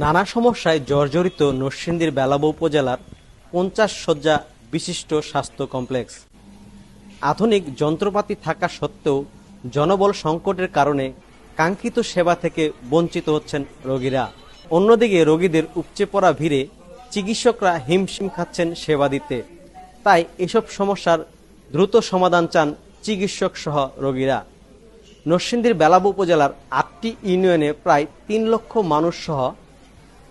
নানা সমস্যায় জর্জরিত নরসিংদীর বেলাবো উপজেলার পঞ্চাশ শয্যা বিশিষ্ট স্বাস্থ্য কমপ্লেক্স। আধুনিক যন্ত্রপাতি থাকা সত্ত্বেও জনবল সংকটের কারণে কাঙ্ক্ষিত সেবা থেকে বঞ্চিত হচ্ছেন রোগীরা। অন্যদিকে রোগীদের উপচে পড়া ভিড়ে চিকিৎসকরা হিমশিম খাচ্ছেন সেবা দিতে। তাই এসব সমস্যার দ্রুত সমাধান চান চিকিৎসক সহ রোগীরা। নরসিংদীর বেলাবু উপজেলার আটটি ইউনিয়নে প্রায় তিন লক্ষ মানুষ সহ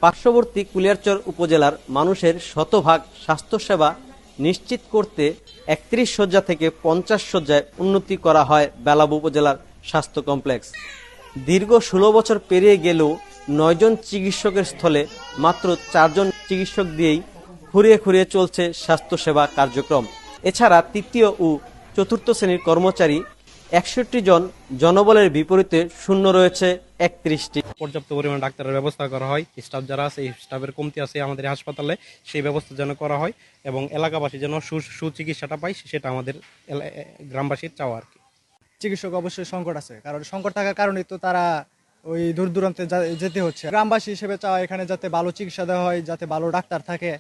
পার্শ্ববর্তী কুলিয়ারচর উপজেলার মানুষের শতভাগ স্বাস্থ্যসেবা নিশ্চিত করতে একত্রিশ শয্যা থেকে পঞ্চাশ শয্যায় উন্নতি করা হয় বেলাব উপজেলার স্বাস্থ্য কমপ্লেক্স। দীর্ঘ ষোলো বছর পেরিয়ে গেলেও নয়জন চিকিৎসকের স্থলে মাত্র চারজন চিকিৎসক দিয়েই খুঁড়িয়ে খুঁড়িয়ে চলছে স্বাস্থ্যসেবা কার্যক্রম। এছাড়া তৃতীয় ও চতুর্থ শ্রেণির কর্মচারী একষট্টি জন জনবলের বিপরীতে শূন্য রয়েছে একত্রিশটি। পর্যাপ্ত পরিমাণে ডাক্তারের ব্যবস্থা করা হয় স্টাফ যারা আছে এই স্টাফের কমতি আছে আমাদের হাসপাতালে সেই ব্যবস্থা যেন করা হয় এবং এলাকাবাসী যেন সু- সুচিকিৎসাটা পায় সেটা আমাদের এলা- গ্রামবাসীর চাওয়া আর কি। চিকিৎসক অবশ্যই সংকট আছে কারণ সংকট থাকার কারণে তো তারা ওই দূর দূরান্তে যা- যেতে হচ্ছে। গ্রামবাসী হিসেবে চাওয়া এখানে যাতে ভালো চিকিৎসা দেওয়া হয় যাতে ভালো ডাক্তার থাকে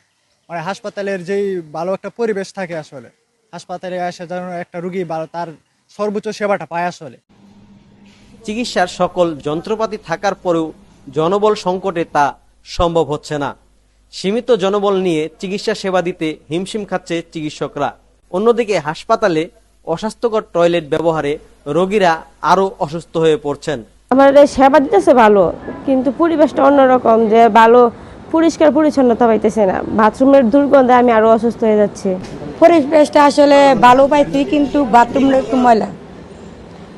মানে হাসপাতালের যেই ভালো একটা পরিবেশ থাকে আসলে হাসপাতালে আসে যেন একটা রুগী ভালো তার সর্বোচ্চ সেবাটা পায় আসলে। চিকিৎসার সকল যন্ত্রপাতি থাকার পরেও জনবল সংকটে তা সম্ভব হচ্ছে না। সীমিত জনবল নিয়ে চিকিৎসা সেবা দিতে হিমশিম খাচ্ছে চিকিৎসকরা। অন্যদিকে হাসপাতালে অস্বাস্থ্যকর টয়লেট ব্যবহারে রোগীরা আরও অসুস্থ হয়ে পড়ছেন। আমাদের সেবা দিতেছে ভালো কিন্তু পরিবেশটা অন্যরকম যে ভালো পরিষ্কার পরিচ্ছন্নতা পাইতেছে না। বাথরুমের দুর্গন্ধে আমি আরও অসুস্থ হয়ে যাচ্ছি। পরিবেশটা আসলে ভালো পাইছি কিন্তু বাথরুমটা একটু ময়লা।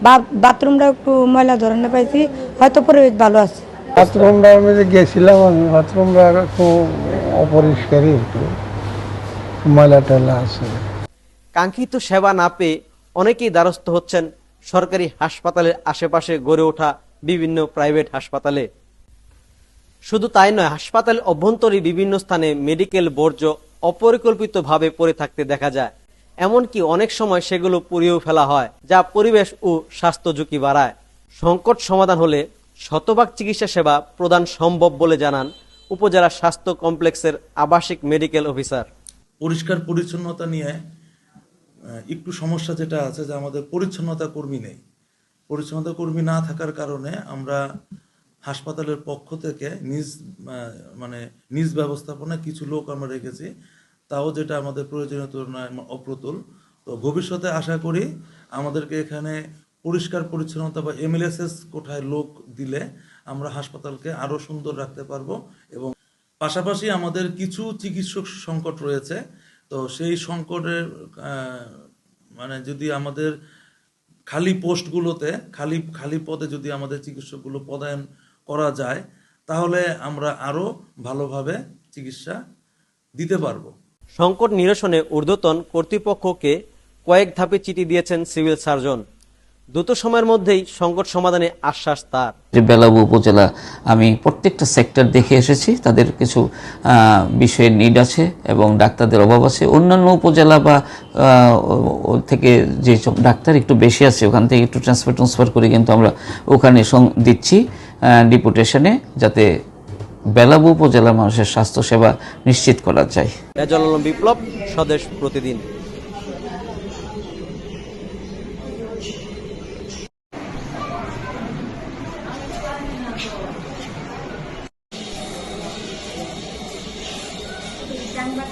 বা- বাথরুমটা একটু ময়লা ধরনের পাইছি হয়তো পরিবেশ ভালো আছে। বাথরুমটার মধ্যে গেছিলাম আমি বাথরুমটা একটু অপরিষ্কারই একটু। ময়লা টয়লা আছে। কাঙ্ক্ষিত সেবা না পেয়ে অনেকেই দ্বারস্থ হচ্ছেন সরকারি হাসপাতালের আশেপাশে গড়ে ওঠা বিভিন্ন প্রাইভেট হাসপাতালে। শুধু তাই নয় হাসপাতাল অভ্যন্তরীণ বিভিন্ন স্থানে মেডিকেল বর্জ্য অপরিকল্পিতভাবে পড়ে থাকতে দেখা যায়, এমনকি অনেক সময় সেগুলো পুড়িয়েও ফেলা হয়, যা পরিবেশ ও স্বাস্থ্য ঝুঁকি বাড়ায়। সংকট সমাধান হলে শতভাগ চিকিৎসা সেবা প্রদান সম্ভব বলে জানান উপজেলা স্বাস্থ্য কমপ্লেক্সের আবাসিক মেডিকেল অফিসার। পরিষ্কার পরিচ্ছন্নতা নিয়ে একটু সমস্যা যেটা আছে যে আমাদের পরিচ্ছন্নতা কর্মী নেই। পরিচ্ছন্নতা কর্মী না থাকার কারণে আমরা হাসপাতালের পক্ষ থেকে নিজ মানে নিজ ব্যবস্থাপনা কিছু লোক আমরা রেখেছি। তাও যেটা আমাদের প্রয়োজনীয় তুলনায় অপ্রতুল। তো ভবিষ্যতে আশা করি আমাদেরকে এখানে পরিষ্কার পরিচ্ছন্নতা বা এমএলএসএস কোঠায় লোক দিলে আমরা হাসপাতালকে আরও সুন্দর রাখতে পারব এবং পাশাপাশি আমাদের কিছু চিকিৎসক সংকট রয়েছে। তো সেই সংকটের মানে যদি আমাদের খালি পোস্টগুলোতে, খালি খালি পদে যদি আমাদের চিকিৎসকগুলো পদায়ন করা যায়, তাহলে আমরা আরও ভালোভাবে চিকিৎসা দিতে পারব। সংকট নিরসনে ঊর্ধ্বতন কর্তৃপক্ষকে কয়েক ধাপে চিঠি দিয়েছেন সিভিল সার্জন। দ্রুত সময়ের মধ্যেই সংকট সমাধানে আশ্বাস তার। বেলাবু উপজেলা, আমি প্রত্যেকটা সেক্টর দেখে এসেছি, তাদের কিছু বিষয়ের নিড আছে এবং ডাক্তারদের অভাব আছে। অন্যান্য উপজেলা বা থেকে যেসব ডাক্তার একটু বেশি আছে, ওখান থেকে একটু ট্রান্সফার ট্রান্সফার করে কিন্তু আমরা ওখানে দিচ্ছি ডিপুটেশনে যাতে বেলাবু উপজেলা মানুষের স্বাস্থ্যসেবা নিশ্চিত করা যায়। বিপ্লব স্বদেশ প্রতিদিন। জানবার